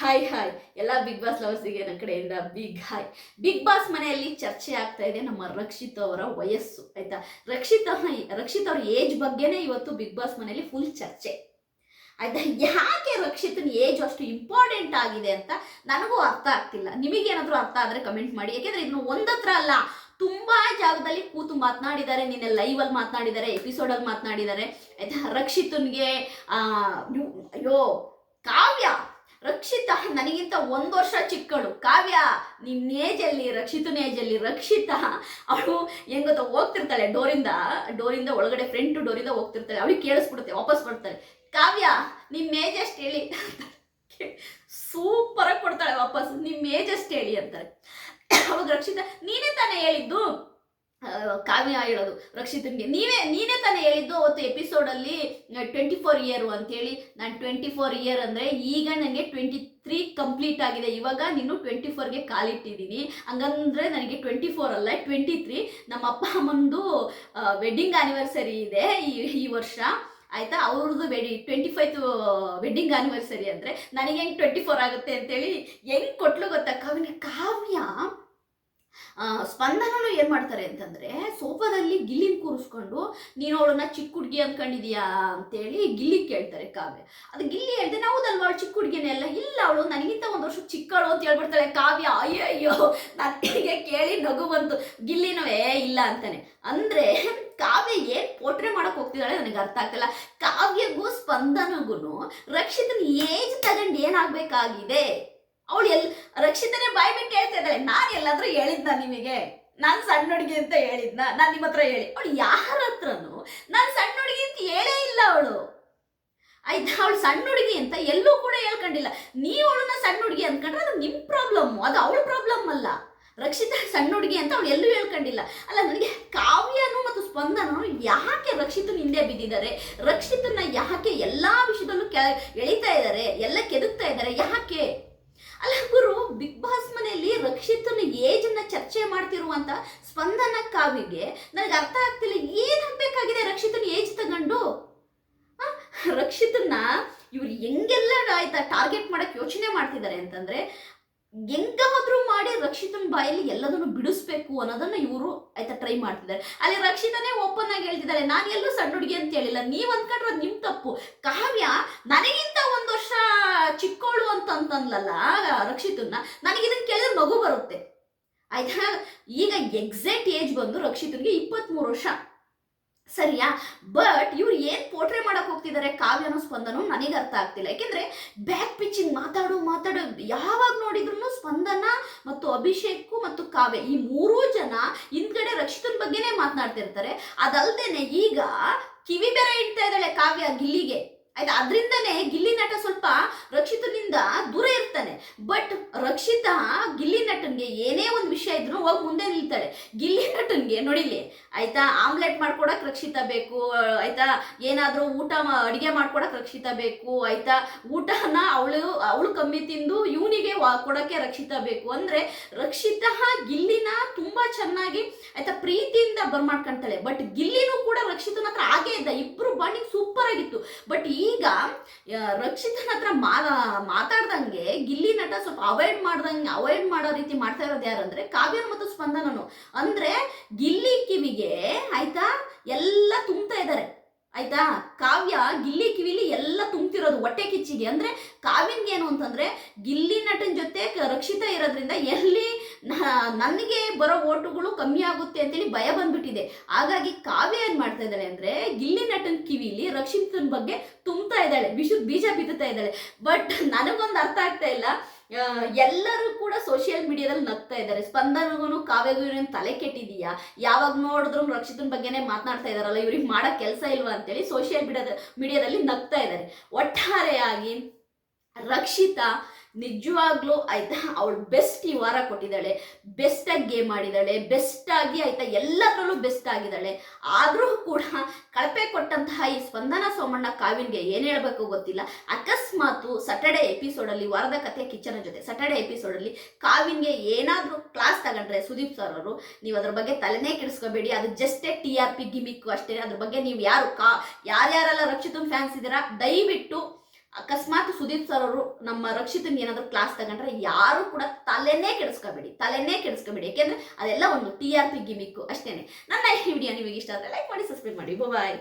Hi hi ಎಲ್ಲ big boss ಲವರ್ಸಿಗೆ ನನ್ನ ಕಡೆಯಿಂದ ಬಿಗ್ ಹಾಯ್ ಬಿಗ್ ಬಾಸ್ ಮನೆಯಲ್ಲಿ ಚರ್ಚೆ ಆಗ್ತಾ ಇದೆ ನಮ್ಮ ರಕ್ಷಿತ್ ಅವರ ವಯಸ್ಸು, ಆಯ್ತಾ? ರಕ್ಷಿತ್ ರಕ್ಷಿತ್ ಅವ್ರ ಏಜ್ ಬಗ್ಗೆನೇ ಇವತ್ತು ಬಿಗ್ ಬಾಸ್ ಮನೆಯಲ್ಲಿ ಫುಲ್ ಚರ್ಚೆ. ಆಯ್ತಾ? ಯಾಕೆ ರಕ್ಷಿತನ ಏಜ್ ಅಷ್ಟು ಇಂಪಾರ್ಟೆಂಟ್ ಆಗಿದೆ ಅಂತ ನನಗೂ ಅರ್ಥ ಆಗ್ತಿಲ್ಲ. ನಿಮಗೇನಾದರೂ ಅರ್ಥ ಆದರೆ ಕಮೆಂಟ್ ಮಾಡಿ. ಯಾಕೆಂದ್ರೆ ಇದನ್ನು ಒಂದತ್ರ ಅಲ್ಲ, ತುಂಬಾ ಜಾಗದಲ್ಲಿ ಕೂತು ಮಾತನಾಡಿದ್ದಾರೆ. ನಿನ್ನೆ ಲೈವ್ ಅಲ್ಲಿ ಮಾತನಾಡಿದ್ದಾರೆ ಎಪಿಸೋಡ್ ಅಲ್ಲಿ ಮಾತನಾಡಿದ್ದಾರೆ. ಆಯ್ತಾ? ರಕ್ಷಿತನ್ಗೆ ಅಯ್ಯೋ, ಕಾವ್ಯ. ರಕ್ಷಿತ. ನನಗಿಂತ ಒಂದು ವರ್ಷ ಚಿಕ್ಕಳು. ಕಾವ್ಯ ನಿನ್ನ ಏಜಲ್ಲಿ, ರಕ್ಷಿತನ ಏಜಲ್ಲಿ ರಕ್ಷಿತ. ಅವಳು ಹೆಂಗ್ ಹೋಗ್ತಿರ್ತಾಳೆ ಡೋರಿಂದ ಡೋರಿಂದ ಒಳಗಡೆ ಫ್ರಂಟ್ ಡೋರಿಂದ ಹೋಗ್ತಿರ್ತಾಳೆ. ಅವಳಿಗೆ ಕೇಳಿಸ್ಬಿಡುತ್ತೆ, ವಾಪಸ್ ಬರ್ತಾಳೆ. ಕಾವ್ಯ ನಿಮ್ಮ ಏಜ್ ಅಷ್ಟು ಹೇಳಿ ಸೂಪರ್ ಆಗಿ ಕೊಡ್ತಾಳೆ ವಾಪಸ್. ನಿಮ್ಮ ಏಜ್ ಅಷ್ಟು ಹೇಳಿ ಅಂತಾರೆ ಅವಾಗ ರಕ್ಷಿತ, ನೀನೇ ತಾನೇ ಹೇಳಿದ್ದು? ಕಾವ್ಯ ಹೇಳೋದು ರಕ್ಷಿತನಿಗೆ. ನೀವೇ, ನೀನೇ ತಾನೇ ಹೇಳಿದ್ದು ಅವತ್ತು ಎಪಿಸೋಡಲ್ಲಿ ಟ್ವೆಂಟಿ ಫೋರ್ ಇಯರು ಅಂತೇಳಿ ನಾನು ಟ್ವೆಂಟಿ ಫೋರ್ ಇಯರ್ ಅಂದರೆ ಈಗ ನನಗೆ ಟ್ವೆಂಟಿ ತ್ರೀ ಕಂಪ್ಲೀಟ್ ಆಗಿದೆ. ಇವಾಗ ನೀನು ಟ್ವೆಂಟಿ ಫೋರ್ಗೆ ಕಾಲಿಟ್ಟಿದ್ದೀನಿ. ಹಂಗಂದ್ರೆ ನನಗೆ ಟ್ವೆಂಟಿ ಫೋರ್ ಅಲ್ಲ ಟ್ವೆಂಟಿ ತ್ರೀ ನಮ್ಮ ಅಪ್ಪ ಅಮ್ಮಂದು ವೆಡ್ಡಿಂಗ್ ಆನಿವರ್ಸರಿ ಇದೆ ಈ ಈ ವರ್ಷ. ಆಯ್ತಾ? ಅವ್ರದ್ದು ವೆಡಿ ಟ್ವೆಂಟಿ ಫೈವ್ ವೆಡ್ಡಿಂಗ್ ಆನಿವರ್ಸರಿ ಅಂದರೆ ನನಗೆ ಹೆಂಗೆ ಟ್ವೆಂಟಿ ಫೋರ್ ಆಗುತ್ತೆ ಅಂತೇಳಿ ಹೆಂಗೆ ಕೊಟ್ಲು ಗೊತ್ತಾ? ಕಾವ್ಯ ಕಾವ್ಯ ಸ್ಪಂದನನು ಏನು ಮಾಡ್ತಾರೆ ಅಂತಂದ್ರೆ ಸೋಫಾದಲ್ಲಿ ಗಿಲ್ಲಿನ ಕೂರಿಸ್ಕೊಂಡು, ನೀನು ಅವಳನ್ನ ಚಿಕ್ಕ ಹುಡುಗಿ ಅನ್ಕೊಂಡಿದ್ಯಾ? ಅಂತೇಳಿ ಗಿಲ್ಲಿ ಕೇಳ್ತಾರೆ ಕಾವ್ಯ. ಅದು ಗಿಲ್ಲಿ ಹೇಳ್ತಾನೆ ಹೌದಲ್ವಾ? ಅವಳು ಚಿಕ್ಕ ಹುಡುಗಿನೇ ಅಲ್ಲ. ಇಲ್ಲ, ಅವಳು ನನಗಿಂತ ಒಂದು ವರ್ಷ ಚಿಕ್ಕಳು ಅಂತ ಹೇಳ್ಬಿಡ್ತಾಳೆ ಕಾವ್ಯ. ಅಯ್ಯೋ ಅಯ್ಯೋ ನನಗೆ ಕೇಳಿ ನಗು ಬಂತು. ಗಿಲ್ಲಿನವೇ ಇಲ್ಲ, ಅಂತಾನೆ. ಅಂದ್ರೆ ಕಾವ್ಯ ಏನ್ ಪೋಟ್ರೆ ಮಾಡಕ್ ಹೋಗ್ತಿದ್ದಾಳೆ ನನಗೆ ಅರ್ಥ ಆಗ್ತಿಲ್ಲ. ಕಾವ್ಯಗೂ ಸ್ಪಂದನಗೂ ರಕ್ಷಿತನ ಏಜ್ ತಗೊಂಡು ಏನಾಗ್ಬೇಕಾಗಿದೆ? ಅವಳು ಎಲ್, ರಕ್ಷಿತನೇ ಬಾಯ್ ಬಿಟ್ಟು ಹೇಳ್ತಾ ಇದ್ದಾಳೆ. ನಾನು ಎಲ್ಲಾದ್ರೂ ಹೇಳಿದ್ನ ನಿಮಗೆ? ನಾನು ಸಣ್ಣ ಹುಡುಗಿ ಅಂತ ಹೇಳಿದ್ನ? ನಾನು ನಿಮ್ಮ ಹತ್ರ ಹೇಳಿ. ಅವಳು ಯಾರ ಹತ್ರನು ನಾನು ಸಣ್ಣ ಹುಡುಗಿ ಅಂತ ಹೇಳೇ ಇಲ್ಲ ಅವಳು. ಆಯ್ತಾ? ಅವಳು ಸಣ್ಣ ಹುಡುಗಿ ಅಂತ ಎಲ್ಲೂ ಕೂಡ ಹೇಳ್ಕೊಂಡಿಲ್ಲ. ನೀವು ಅವಳನ್ನ ಸಣ್ಣ ಹುಡುಗಿ ಅಂದ್ಕೊಂಡ್ರೆ ಅದು ನಿಮ್ಮ ಪ್ರಾಬ್ಲಮ್ ಅದು ಅವಳ ಪ್ರಾಬ್ಲಮ್ ಅಲ್ಲ. ರಕ್ಷಿತಾ ಸಣ್ಣ ಹುಡುಗಿ ಅಂತ ಅವಳು ಎಲ್ಲೂ ಹೇಳ್ಕೊಂಡಿಲ್ಲ. ಅಲ್ಲ, ನನಗೆ ಕಾವ್ಯನು ಮತ್ತು ಸ್ಪಂದನೂ ಯಾಕೆ ರಕ್ಷಿತನ ಹಿಂದೆ ಬಿದ್ದಿದ್ದಾರೆ? ರಕ್ಷಿತನ ಯಾಕೆ ಎಲ್ಲಾ ವಿಷಯದಲ್ಲೂ ಕೆ ಎಳಿತಾ ಇದ್ದಾರೆ? ಎಲ್ಲ ಕೆದಕ್ತಾ ಇದ್ದಾರೆ? ಯಾಕೆ ಅಲ್ಲ ಗುರು ಬಿಗ್ ಬಾಸ್ ಮನೆಯಲ್ಲಿ ರಕ್ಷಿತನ ಏಜ್ ಅನ್ನ ಚರ್ಚೆ ಮಾಡ್ತಿರುವಂತ ಸ್ಪಂದನ ಕಾವಿಗೆ ನನಗೆ ಅರ್ಥ ಆಗ್ತಿಲ್ಲ, ಏನ್ ಹಾಕ್ಬೇಕಾಗಿದೆ ರಕ್ಷಿತನ ಏಜ್ ತಗೊಂಡು? ರಕ್ಷಿತನ್ನ ಇವ್ರು ಹೆಂಗೆಲ್ಲ ಆಯ್ತಾ ಟಾರ್ಗೆಟ್ ಮಾಡಕ್ ಯೋಚನೆ ಮಾಡ್ತಿದ್ದಾರೆ ಅಂತಂದ್ರೆ, ಹೆಂಗಾದ್ರೂ ಮಾಡಿ ರಕ್ಷಿತನ ಬಾಯಲ್ಲಿ ಎಲ್ಲದನ್ನು ಬಿಡಿಸ್ಬೇಕು ಅನ್ನೋದನ್ನ ಇವರು ಆಯ್ತಾ ಟ್ರೈ ಮಾಡ್ತಿದ್ದಾರೆ. ಅಲ್ಲಿ ರಕ್ಷಿತನೇ ಓಪನ್ ಆಗಿ ಹೇಳ್ತಿದ್ದಾರೆ ನಾನು ಎಲ್ಲೂ ಸಣ್ಣ ಹುಡುಗಿ ಅಂತ ಹೇಳಿಲ್ಲ, ನೀವ್ ಅನ್ಕೊಂಡ್ರೆ ನಿಮ್ ತಪ್ಪು. ಕಾವ್ಯ ನನಗಿಂತ ಒಂದು ವರ್ಷ ಚಿಕ್ಕೋಳು ಅಂತ ಅಂತಂದ್ಲಲ್ಲ, ರಕ್ಷಿತನ್ನ ನನಗೆ ಇದನ್ನ ಕೇಳಿದ್ರೆ ಮಗು ಬರುತ್ತೆ. ಆಯ್ತಾ? ಈಗ ಎಕ್ಸಾಕ್ಟ್ ಏಜ್ ಬಂದು ರಕ್ಷಿತನಿಗೆ ಇಪ್ಪತ್ತ್ಮೂರು ವರ್ಷ. ಸರಿಯಾ? ಬಟ್ ಇವ್ರು ಏನ್ ಪೋಟ್ರೆ ಮಾಡಕ್ ಹೋಗ್ತಿದ್ದಾರೆ ಕಾವ್ಯನೋ ಸ್ಪಂದನೋ ನನಗೆ ಅರ್ಥ ಆಗ್ತಿಲ್ಲ. ಯಾಕೆಂದ್ರೆ ಬ್ಯಾಕ್ ಪಿಚ್ಚಿಂಗ್ ಮಾತಾಡು ಮಾತಾಡು, ಯಾವಾಗ ನೋಡಿದ್ರು ಸ್ಪಂದನ ಮತ್ತು ಅಭಿಷೇಕ್ ಮತ್ತು ಕಾವ್ಯ ಈ ಮೂರೂ ಜನ ಹಿಂದ್ಗಡೆ ರಕ್ಷಿತನ ಬಗ್ಗೆನೇ ಮಾತನಾಡ್ತಿರ್ತಾರೆ. ಅದಲ್ದೇನೆ ಈಗ ಕಿವಿ ಬೇರೆ ಇಡ್ತಾ ಇದ್ದಾಳೆ ಕಾವ್ಯ ಗಿಲ್ಲಿಗೆ. ಆಯ್ತಾ? ಅದರಿಂದನೇ ಗಿಲ್ಲಿ ನಟ ಸ್ವಲ್ಪ ರಕ್ಷಿತನಿಂದ ದೂರ ಇರ್ತಾನೆ. ಬಟ್ ರಕ್ಷಿತ ಗಿಲ್ಲಿ ನಟನ್ಗೆ ಏನೇ ಒಂದು ವಿಷಯ ಇದ್ರು ಹೋಗಿ ಮುಂದೆ ನಿಲ್ತಾಳೆ ಗಿಲ್ಲಿ ನಟನ್ಗೆ ನೋಡಿಲಿ ಆಯ್ತಾ? ಆಮ್ಲೆಟ್ ಮಾಡ್ಕೊಡಕ್ ರಕ್ಷಿತ ಬೇಕು. ಆಯ್ತಾ? ಏನಾದರೂ ಊಟ ಅಡಿಗೆ ಮಾಡ್ಕೊಡಕ್ ರಕ್ಷಿತ ಬೇಕು. ಆಯ್ತಾ? ಊಟನ ಅವಳು ಅವಳು ಕಮ್ಮಿ ತಿಂದು ಇವನಿಗೆ ಕೊಡೋಕ್ಕೆ ರಕ್ಷಿತ ಬೇಕು. ಅಂದ್ರೆ ರಕ್ಷಿತ ಗಿಲ್ಲಿನ ತುಂಬಾ ಚೆನ್ನಾಗಿ ಆಯ್ತಾ ಪ್ರೀತಿಯಿಂದ ಬರ್ಮಾಡ್ಕೊಂತಾಳೆ. ಬಟ್ ಗಿಲ್ಲಿನೂ ಕೂಡ ರಕ್ಷಿತನ ಹತ್ರ ಹಾಗೆ ಇದ್ದ. ಇಬ್ರು ಬಾಂಡಿಂಗ್ ಸೂಪರ್ ಆಗಿತ್ತು. ಬಟ್ ಈಗ ರಕ್ಷಿತನ ಹತ್ರ ಮಾತಾಡ್ದಂಗೆ ಗಿಲ್ಲಿ ನಟ ಸ್ವಲ್ಪ ಅವಾಯ್ಡ್ ಮಾಡ್ದಂಗೆ ಅವಾಯ್ಡ್ ಮಾಡೋ ರೀತಿ ಮಾಡ್ತಾ ಇರೋದು ಯಾರಂದ್ರೆ ಕಾವ್ಯ ಮತ್ತು ಸ್ಪಂದನನು. ಅಂದ್ರೆ ಗಿಲ್ಲಿ ಕಿವಿಗೆ ಆಯ್ತಾ? ಎಲ್ಲ ತುಂಬ್ತಾ ಇದ್ದಾರೆ. ಆಯ್ತಾ? ಕಾವ್ಯ ಗಿಲ್ಲಿ ಕಿವಿಲಿ ಎಲ್ಲ ತುಂಬ್ತಿರೋದು ಹೊಟ್ಟೆ ಕಿಚ್ಚಿಗೆ. ಅಂದ್ರೆ ಕಾವ್ಯನ್ಗೆ ಏನು ಅಂತಂದ್ರೆ ಗಿಲ್ಲಿ ನಟನ ಜೊತೆ ರಕ್ಷಿತ ಇರೋದ್ರಿಂದ ಎಲ್ಲಿ ನನಗೆ ಬರೋ ಓಟುಗಳು ಕಮ್ಮಿ ಆಗುತ್ತೆ ಅಂತೇಳಿ ಭಯ ಬಂದ್ಬಿಟ್ಟಿದೆ. ಹಾಗಾಗಿ ಕಾವ್ಯ ಏನ್ ಮಾಡ್ತಾ ಇದ್ದಾಳೆ ಅಂದ್ರೆ, ಗಿಲ್ಲಿ ನಟನ್ ಕಿವಿಲಿ ರಕ್ಷಿತನ ಬಗ್ಗೆ ತುಂಬ್ತಾ ಇದ್ದಾಳೆ ವಿಷದ ಬೀಜ ಬಿತ್ತುತ್ತಾ ಇದ್ದಾಳೆ. ಬಟ್ ನನಗೊಂದು ಅರ್ಥ ಆಗ್ತಾ ಇಲ್ಲ. ಎಲ್ಲರೂ ಕೂಡ ಸೋಷಿಯಲ್ ಮೀಡಿಯಾದಲ್ಲಿ ನಗ್ತಾ ಇದ್ದಾರೆ. ಸ್ಪಂದನಗೂ ಕಾವ್ಯಗೂ ತಲೆ ಕೆಟ್ಟಿದೀಯಾ? ಯಾವಾಗ ನೋಡಿದ್ರು ರಕ್ಷಿತನ ಬಗ್ಗೆನೇ ಮಾತನಾಡ್ತಾ ಇದಾರಲ್ಲ ಇವ್ರಿಗೆ ಮಾಡೋ ಕೆಲಸ ಇಲ್ವಾ ಅಂತೇಳಿ ಸೋಷಿಯಲ್ ಮೀಡಿಯಾದ ಮೀಡಿಯಾದಲ್ಲಿ ನಗ್ತಾ ಇದ್ದಾರೆ. ಒಟ್ಟಾರೆಯಾಗಿ ರಕ್ಷಿತಾ ನಿಜವಾಗ್ಲೂ ಆಯ್ತಾ, ಅವಳು ಬೆಸ್ಟ್ ಈ ವಾರ ಕೊಟ್ಟಿದ್ದಾಳೆ ಬೆಸ್ಟ್ ಆಗಿ ಗೇಮ್ ಆಡಿದಾಳೆ ಬೆಸ್ಟ್ ಆಗಿ ಆಯ್ತಾ, ಎಲ್ಲದರಲ್ಲೂ ಬೆಸ್ಟ್ ಆಗಿದ್ದಾಳೆ. ಆದರೂ ಕೂಡ ಕಳಪೆ ಕೊಟ್ಟಂತಹ ಈ ಸ್ಪಂದನ ಸೋಮಣ್ಣ ಕಾವಿನ್ಗೆ ಏನು ಹೇಳಬೇಕು ಗೊತ್ತಿಲ್ಲ. ಅಕಸ್ಮಾತು ಸಟರ್ಡೆ ಎಪಿಸೋಡಲ್ಲಿ ವಾರದ ಕಥೆ ಕಿಚನ ಜೊತೆ ಸಟರ್ಡೆ ಎಪಿಸೋಡಲ್ಲಿ ಕಾವಿನ್ಗೆ ಏನಾದರೂ ಕ್ಲಾಸ್ ತಗೊಂಡ್ರೆ ಸುದೀಪ್ ಸರ್ ಅವರು, ನೀವು ಅದ್ರ ಬಗ್ಗೆ ತಲೆನೇ ಕೆಡಿಸ್ಕೋಬೇಡಿ, ಅದು ಜಸ್ಟೇ ಟಿ ಆರ್ ಪಿ ಗಿಮಿಕ್ಕು ಅಷ್ಟೇ. ಅದ್ರ ಬಗ್ಗೆ ನೀವು ಯಾರು ಕಾ, ಯಾರ್ಯಾರೆಲ್ಲ ರಕ್ಷಿತನ್ ಫ್ಯಾನ್ಸ್ ಇದ್ದೀರಾ, ದಯವಿಟ್ಟು ಅಕಸ್ಮಾತ್ ಸುದೀಪ್ ಸರ್ ಅವರು ನಮ್ಮ ರಕ್ಷಿತನ್ ಏನಾದ್ರು ಕ್ಲಾಸ್ ತಗೊಂಡ್ರೆ ಯಾರು ಕೂಡ ತಲೆನೇ ಕೆಡಿಸ್ಕೋಬೇಡಿ ತಲೆನೇ ಕೆಡಿಸ್ಕೋಬೇಡಿ. ಯಾಕೆಂದ್ರೆ ಅದೆಲ್ಲ ಒಂದು ಟಿ ಆರ್ ಪಿ ಗಿಮಿಕ್ಕು ಅಷ್ಟೇನೆ. ನನ್ನ ಈ ವಿಡಿಯೋ ನಿಮಗೆ ಇಷ್ಟ ಆದರೆ ಲೈಕ್ ಮಾಡಿ ಸಬ್ಸ್ಕ್ರೈಬ್ ಮಾಡಿ. ಬಾಯ್